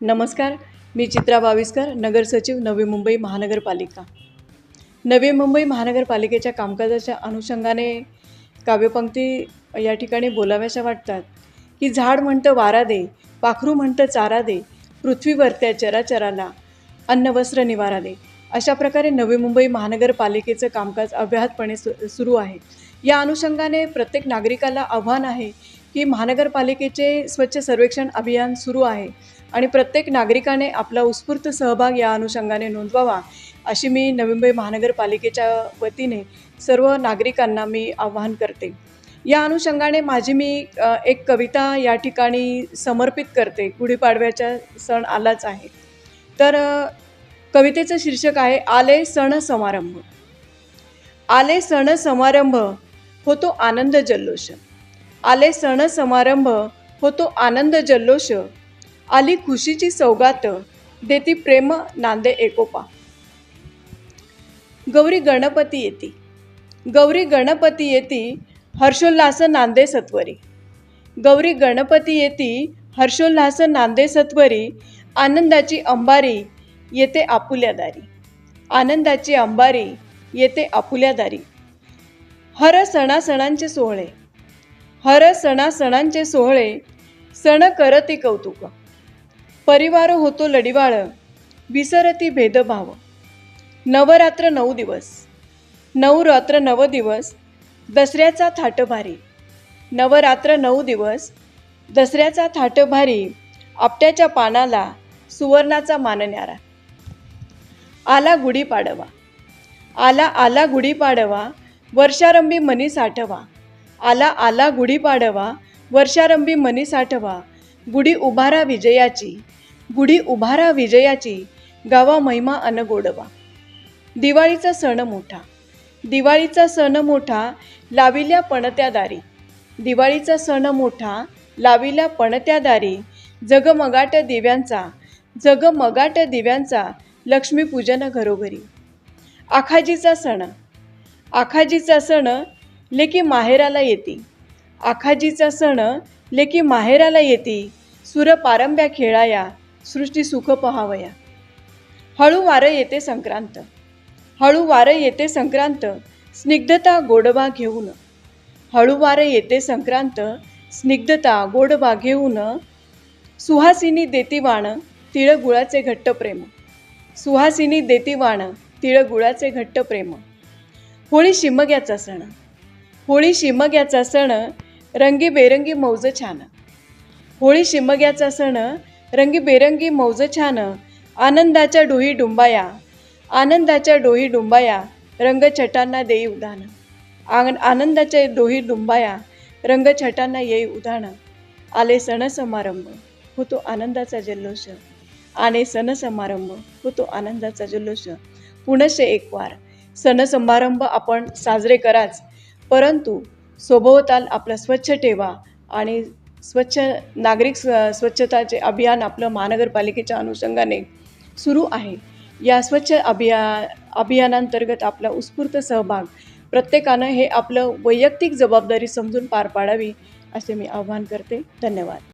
नमस्कार मी चित्रा बाविस्कर नगर सचिव नवी मुंबई महानगरपालिका. नवी मुंबई महानगरपालिकेच्या कामकाजाच्या अनुषंगाने काव्यपंक्ती या ठिकाणी बोलाव्याशा वाटतात. की झाड म्हणतं वारा दे पाखरू म्हणतं चारा दे पृथ्वीवर त्या चराचराला अन्न वस्त्र निवारा दे. अशा प्रकारे नवी मुंबई महानगरपालिकेचं कामकाज अव्याहतपणे सु सुरू आहे. या अनुषंगाने प्रत्येक नागरिकाला आव्हान आहे की महानगरपालिकेचे स्वच्छ सर्वेक्षण अभियान सुरू आहे. आणि प्रत्येक नागरिकाने आपला उत्स्फूर्त सहभाग या अनुषंगाने नोंदवावा अशी मी नवी मुंबई महानगरपालिकेच्या वतीने सर्व नागरिकांना मी आवाहन करते. या अनुषंगाने माझी मी एक कविता या ठिकाणी समर्पित करते. गुढीपाडव्याचा सण आलाच आहे. तर कवितेचं शीर्षक आहे आले सण समारंभ. आले सण समारंभ होतो आनंद जल्लोष. आले सण समारंभ होतो आनंद जल्लोष. आली खुशीची सौगात देती प्रेम नांदे एकोपा. गौरी गणपती येती. गौरी गणपती येती हर्षोल्लास नांदे सत्वरी. गौरी गणपती येती हर्षोल्लास नांदे सत्वरी आनंदाची अंबारी येते आपुल्या दारी. आनंदाची अंबारी येते आपुल्या दारी. हर सणासणांचे सोहळे. हर सणासणांचे सोहळे सण करते कौतुक. परिवार होतो लढिवाळ विसरती भेदभाव. नवरात्र नऊ दिवस. नऊ रात्र नव दिवस दसऱ्याचा थाटभारी नवरात्र नऊ दिवस दसऱ्याचा थाटभारी आपट्याच्या पानाला सुवर्णाचा मानण्यारा आला गुढीपाडवा आला आला गुढीपाडवा वर्षारंभी मनी साठवा. आला आला गुढीपाडवा वर्षारंभी मनी साठवा. गुढी उभारा विजयाची. गुढी उभारा विजयाची गावा महिमा अनगोडवा दिवाळीचा सण मोठा. दिवाळीचा सण मोठा लाविल्या पणत्या दारी. दिवाळीचा सण मोठा लाविल्या पणत्या दारी. जगमगाट दिव्यांचा जगमगाट दिव्यांचा लक्ष्मीपूजन घरोघरी. आखाजीचा सण. आखाजीचा सण लेकी माहेराला येते. आखाजीचा सण लेकी माहेराला येती. सुरपारंब्या खेळाया सृष्टी सुख पहावया. हळू वारं येते संक्रांत. हळू वारं येते संक्रांत स्निग्धता गोडवा घेऊन. हळू वारं येते संक्रांत स्निग्धता गोडवा घेऊन. सुहासिनी देती वाण गुळाचे घट्ट प्रेम. सुहासिनी देती तिळगुळाचे तिळ गुळाचे घट्ट प्रेम. होळी शिमग्याचा सण. होळी शिमग्याचा सण रंगीबेरंगी मौज छान. होळी शिमग्याचा सण रंगीबेरंगी मौज छान आनंदाच्या डोही डुंबाया आनंदाच्या डोही डुंबाया रंगछटांना देई उदान आन आनंदाच्या डोही डुंबाया रंगछटांना येई उदान आले सण समारंभ होतो आनंदाचा जल्लोष. आले सण समारंभ होतो आनंदाचा जल्लोष. पुनश्च एक वार सण समारंभ आपण साजरे कराच. परंतु सोभोवताल आपला स्वच्छ ठेवा आणि स्वच्छ नागरिक स्व स्वच्छताचे अभियान आपलं महानगरपालिकेच्या अनुषंगाने सुरू आहे. या स्वच्छ अभिया अभियानांतर्गत आपला उत्स्फूर्त सहभाग प्रत्येकानं हे आपलं वैयक्तिक जबाबदारी समजून पार पाडावी असे मी आवाहन करते. धन्यवाद.